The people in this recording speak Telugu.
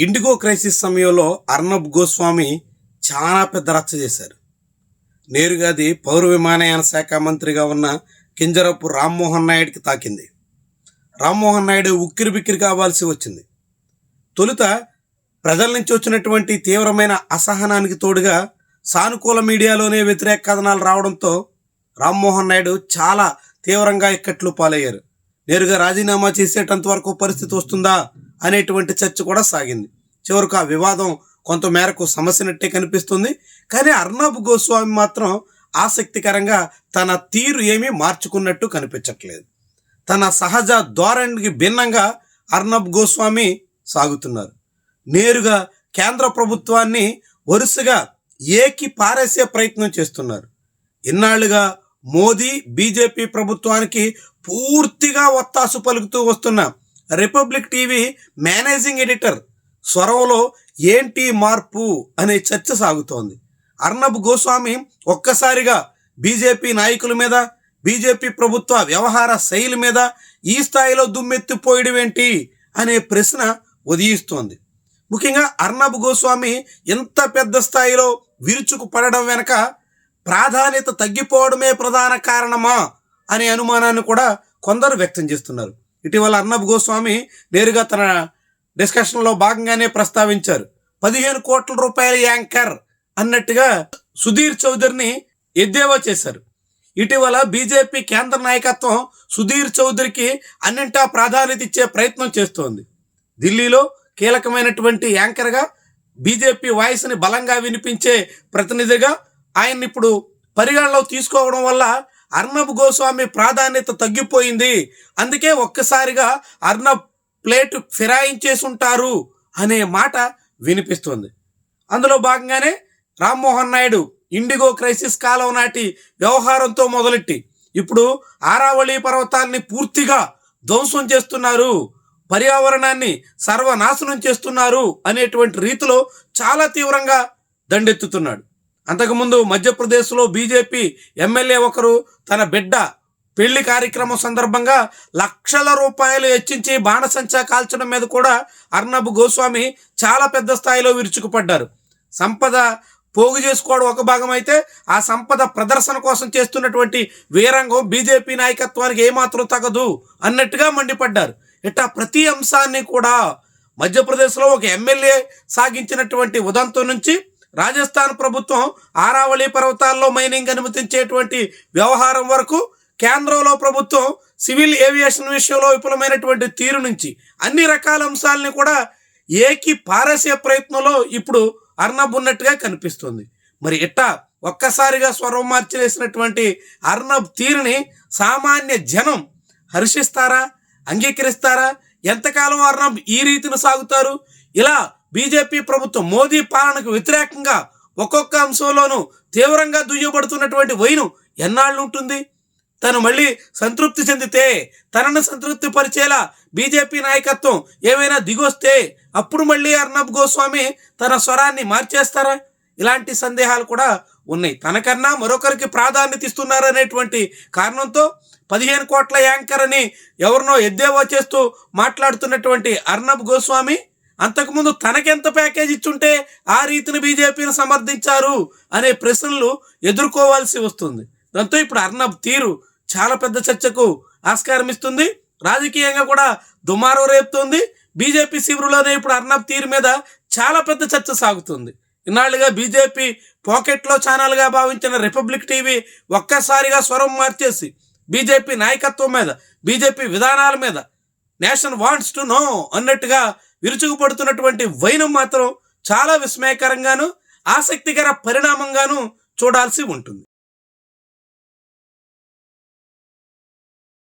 ఇండిగో క్రైసిస్ సమయంలో అర్నబ్ గోస్వామి చాలా పెద్ద రచ్చ చేశారు. నేరుగా అది పౌర విమానయాన శాఖ మంత్రిగా ఉన్న కింజరపు రామ్మోహన్ నాయుడికి తాకింది. రామ్మోహన్ నాయుడు ఉక్కిరి బిక్కిరి కావాల్సి వచ్చింది. తొలుత ప్రజల నుంచి వచ్చినటువంటి తీవ్రమైన అసహనానికి తోడుగా సానుకూల మీడియాలోనే వ్యతిరేక కథనాలు రావడంతో రామ్మోహన్ నాయుడు చాలా తీవ్రంగా ఇక్కట్లు పాలయ్యారు. నేరుగా రాజీనామా చేసేటంత వరకు పరిస్థితి వస్తుందా? అనేటువంటి చర్చ కూడా సాగింది. చివరకు ఆ వివాదం కొంతమేరకు సమస్యనట్టే కనిపిస్తుంది. కానీ అర్ణబ్ గోస్వామి మాత్రం ఆసక్తికరంగా తన తీరు ఏమీ మార్చుకున్నట్టు కనిపించట్లేదు. తన సహజ ధోరణికి భిన్నంగా అర్ణబ్ గోస్వామి సాగుతున్నారు. నేరుగా కేంద్ర ప్రభుత్వాన్ని వరుసగా ఏకి పారేసే ప్రయత్నం చేస్తున్నారు. ఇన్నాళ్ళుగా మోదీ బీజేపీ ప్రభుత్వానికి పూర్తిగా ఒత్తాసు పలుకుతూ వస్తున్న రిపబ్లిక్ టీవీ మేనేజింగ్ ఎడిటర్ స్వరంలో ఏంటి మార్పు అనే చర్చ సాగుతోంది. అర్ణబ్ గోస్వామి ఒక్కసారిగా బీజేపీ నాయకుల మీద బీజేపీ ప్రభుత్వ వ్యవహార శైలి మీద ఈ స్థాయిలో దుమ్మెత్తిపోయడం ఏంటి అనే ప్రశ్న ఉదయిస్తోంది. ముఖ్యంగా అర్ణబ్ గోస్వామి ఎంత పెద్ద స్థాయిలో విరుచుకు పడడం వెనక ప్రాధాన్యత తగ్గిపోవడమే ప్రధాన కారణమా అనే అనుమానాన్ని కూడా కొందరు వ్యక్తం చేస్తున్నారు. ఇటీవల అర్ణబ్ గోస్వామి నేరుగా తన డిస్కషన్లో భాగంగానే ప్రస్తావించారు. పదిహేను కోట్ల రూపాయల యాంకర్ అన్నట్టుగా సుధీర్ చౌదరిని ఎద్దేవా చేశారు. ఇటీవల బీజేపీ కేంద్ర నాయకత్వం సుధీర్ చౌదరికి అన్నింటా ప్రాధాన్యత ఇచ్చే ప్రయత్నం చేస్తోంది. ఢిల్లీలో కీలకమైనటువంటి యాంకర్గా బీజేపీ వాయిస్ని బలంగా వినిపించే ప్రతినిధిగా ఆయన్ని ఇప్పుడు పరిగణలో తీసుకోవడం వల్ల అర్నబ్ గోస్వామి ప్రాధాన్యత తగ్గిపోయింది. అందుకే ఒక్కసారిగా అర్నబ్ ప్లేట్ ఫిరాయించేసి ఉంటారు అనే మాట వినిపిస్తుంది. అందులో భాగంగానే రామ్మోహన్ నాయుడు ఇండిగో క్రైసిస్ కాలం నాటి వ్యవహారంతో మొదలెట్టి ఇప్పుడు ఆరావళి పర్వతాన్ని పూర్తిగా ధ్వంసం చేస్తున్నారు. పర్యావరణాన్ని సర్వనాశనం చేస్తున్నారు అనేటువంటి రీతిలో చాలా తీవ్రంగా దండెత్తుతున్నాడు. అంతకుముందు మధ్యప్రదేశ్లో బీజేపీ ఎమ్మెల్యే ఒకరు తన బిడ్డ పెళ్ళి కార్యక్రమం సందర్భంగా లక్షల రూపాయలు హెచ్చించి బాణసంచా కాల్చడం మీద కూడా అర్నబ్ గోస్వామి చాలా పెద్ద స్థాయిలో విరుచుకుపడ్డారు. సంపద పోగు చేసుకోవడం ఒక భాగం అయితే ఆ సంపద ప్రదర్శన కోసం చేస్తున్నటువంటి వీరంగం బీజేపీ నాయకత్వానికి ఏమాత్రం తగదు అన్నట్టుగా మండిపడ్డారు. ఇట్ట ప్రతి అంశాన్ని కూడా మధ్యప్రదేశ్లో ఒక ఎమ్మెల్యే సాగించినటువంటి ఉదంతం నుంచి రాజస్థాన్ ప్రభుత్వం ఆరావళి పర్వతాల్లో మైనింగ్ అనుమతించేటువంటి వ్యవహారం వరకు కేంద్రంలో ప్రభుత్వం సివిల్ ఏవియేషన్ విషయంలో విఫలమైనటువంటి తీరు నుంచి అన్ని రకాల అంశాలని కూడా ఏకి పారేసే ప్రయత్నంలో ఇప్పుడు అర్నబ్ ఉన్నట్టుగా కనిపిస్తుంది. మరి ఇట్టా ఒక్కసారిగా స్వరం మార్చివేసినటువంటి అర్నబ్ తీరుని సామాన్య జనం హర్షిస్తారా అంగీకరిస్తారా? ఎంతకాలం అర్నబ్ ఈ రీతిని సాగుతారు? ఇలా బీజేపీ ప్రభుత్వం మోదీ పాలనకు వ్యతిరేకంగా ఒక్కొక్క అంశంలోనూ తీవ్రంగా దుయ్యబడుతున్నటువంటి వైను ఎన్నాళ్ళు ఉంటుంది తను మళ్ళీ సంతృప్తి చెందితే తనను సంతృప్తి పరిచేలా బీజేపీ నాయకత్వం ఏమైనా దిగొస్తే అప్పుడు మళ్ళీ అర్ణబ్ గోస్వామి తన స్వరాన్ని మార్చేస్తారా? ఇలాంటి సందేహాలు కూడా ఉన్నాయి. తనకన్నా మరొకరికి ప్రాధాన్యత ఇస్తున్నారనేటువంటి కారణంతో పదిహేను కోట్ల యాంకర్ అని ఎవరినో ఎద్దేవా చేస్తూ మాట్లాడుతున్నటువంటి అర్ణబ్ గోస్వామి అంతకుముందు తనకెంత ప్యాకేజ్ ఇచ్చుంటే ఆ రీతిని బీజేపీని సమర్థించారు అనే ప్రశ్నలు ఎదుర్కోవాల్సి వస్తుంది. దాంతో ఇప్పుడు అర్నబ్ తీరు చాలా పెద్ద చర్చకు ఆస్కారం ఇస్తుంది. రాజకీయంగా కూడా దుమారం రేపుతుంది. బీజేపీ శిబిరులోనే ఇప్పుడు అర్నబ్ తీరు మీద చాలా పెద్ద చర్చ సాగుతుంది. ఇన్నాళ్ళుగా బీజేపీ పాకెట్లో ఛానల్గా భావించిన రిపబ్లిక్ టీవీ ఒక్కసారిగా స్వరం మార్చేసి బీజేపీ నాయకత్వం మీద బీజేపీ విధానాల మీద నేషన్ వాంట్స్ టు నో అన్నట్టుగా విరుచుకుపడుతున్నటువంటి వైనం మాత్రం చాలా విస్మయకరంగాను ఆసక్తికర పరిణామంగాను చూడాల్సి ఉంటుంది.